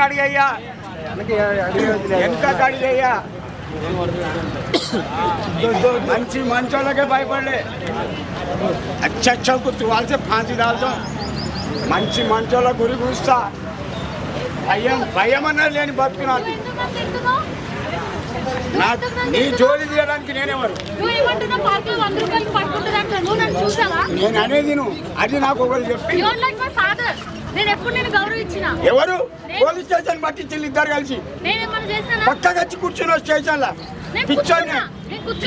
కడిగయ్యా ఎంత కడిగయ్యా మంచి మంచోళ్ళకే భయపడలే. అచ్చచ్చకు తువాల్సే ఫాంసీ దాల్తో మంచి మంచోళ్ళ గురి కూస్తా. భయం భయం అన్నది లేని బతుకున్నాను? నా నీ జోలి తీయడానికి నేనెవరు? నేను అనేది అది నాకు ఒకరు చెప్పి. ఎవరు? పోలీస్ స్టేషన్ పట్టించి ఇద్దరు కలిసి. పక్కకి వచ్చి కూర్చున్న స్టేషన్ లా నేను పిచ్చోన్నా.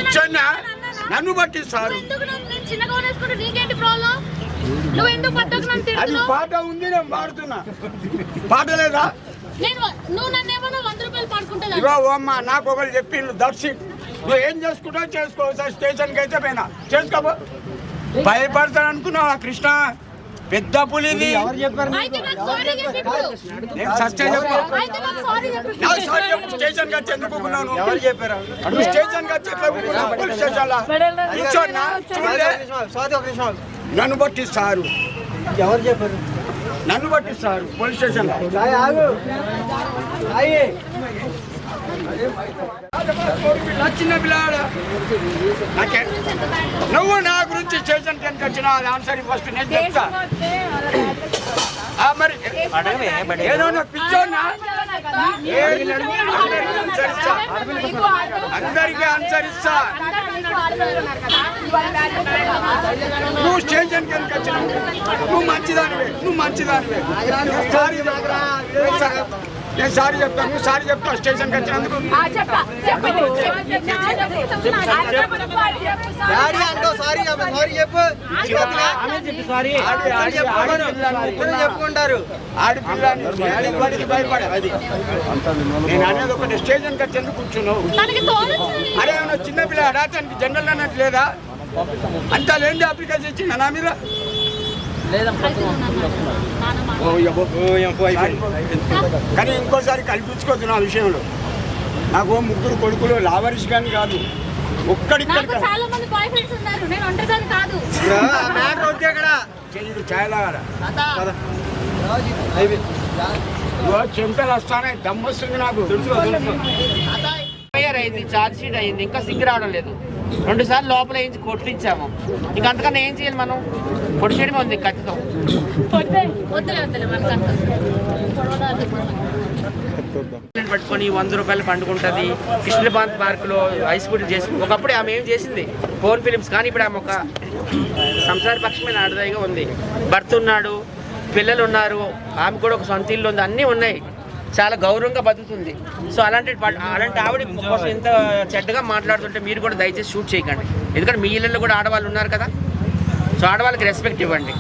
పిచ్చోన్నా? నన్ను పట్టిస్తారు అది పాట ఉంది నేను పాడుతున్నా. పాట లేదా? అమ్మ నాకు ఒకరు చెప్పిండు దర్శి నువ్వు ఏం చేసుకుంటావు చేసుకో సార్ స్టేషన్కి అయితే పోయినా. చేసుకోబో భయపడతాను అనుకున్నావా కృష్ణ? పెద్ద పులిది అయితే నాకు సారీ చెప్పు. ఇప్పుడు. నేను సత్యం చెప్పు. అయితే నాకు సారీ సారీ? ఎవరు చెప్పారు? నన్ను పట్టిస్తారు. ఎవరు చెప్పారు? నన్ను పట్టిస్తారు. పోలీస్ సాయి చిన్న పిల్లాడు? నువ్వు నా గురించి స్టేషన్ కిందకి వచ్చిన ఆన్సర్ ఫస్ట్ నేను చెప్తా. ఆ, మరి ఏదో నా పిచ్చోన్నా ఏది నడిపి అందరికీ అనుసరిస్తా అందరికీ అనుసరిస్తా నువ్వు స్టేషన్ కిందకి వచ్చినావు. నువ్వు మంచిదానివే నువ్వు మంచిదానివే. సారీ. నేను సారీ చెప్తాను సారీ చెప్తా స్టేషన్కి వచ్చినందుకు చిన్నపిల్ల. చెప్పుకుంటారు ఆడపిల్లని వాడికి భయపడ అది నేను అనేది ఒకటి స్టేషన్కి వచ్చి ఎందుకు కూర్చున్నావు అరే ఏమన్నా చిన్న పిల్ల అడాచానికి జనరల్ అన్నట్టు లేదా అంత లేని అప్లికేషన్ ఇచ్చింది నా మీద. కానీ ఇంకోసారి కల్పించుకోవద్దు నా విషయంలో. నాకు ఓ ముగ్గురు కొడుకులు లావరిష్ కానీ కాదు. ఒక్కడిక్కడి. ఇగో చెంతలు వస్తానే దమ్ము వస్తుంది నాకు. ఎఫ్ఐఆర్ అయింది ఛార్జ్ షీట్ అయింది. ఇంకా సిగ్గు రావడం లేదు. రెండు సార్లు లోపల వేయించి కొట్టించాము ఇంకా అంతకన్నా ఏం చేయాలి మనం? పొడి చేయడమే ఉంది ఖచ్చితం. పట్టుకొని వంద రూపాయలు పండుకుంటుంది. కృష్ణపాంత్ పార్కులో ఐస్ ఫుడ్ చేసి ఒకప్పుడు ఆమె ఏం చేసింది? ఫోర్ ఫిలిమ్స్ కానీ ఇప్పుడు ఆమె ఒక సంసార పక్షమైన ఆడదాయిగా ఉంది. భర్త ఉన్నాడు పిల్లలు ఉన్నారు ఆమె కూడా ఒక సొంత ఇల్లు ఉంది అన్నీ ఉన్నాయి. చాలా గౌరవంగా బతుకుతుంది. సో అలాంటి అలాంటి ఆవిడ కోసం ఇంత చెడ్డగా మాట్లాడుతుంటే మీరు కూడా దయచేసి షూట్ చేయకండి. ఎందుకంటే మీ ఇళ్ళల్లో కూడా ఆడవాళ్ళు ఉన్నారు కదా. సో ఆడవాళ్ళకి రెస్పెక్ట్ ఇవ్వండి.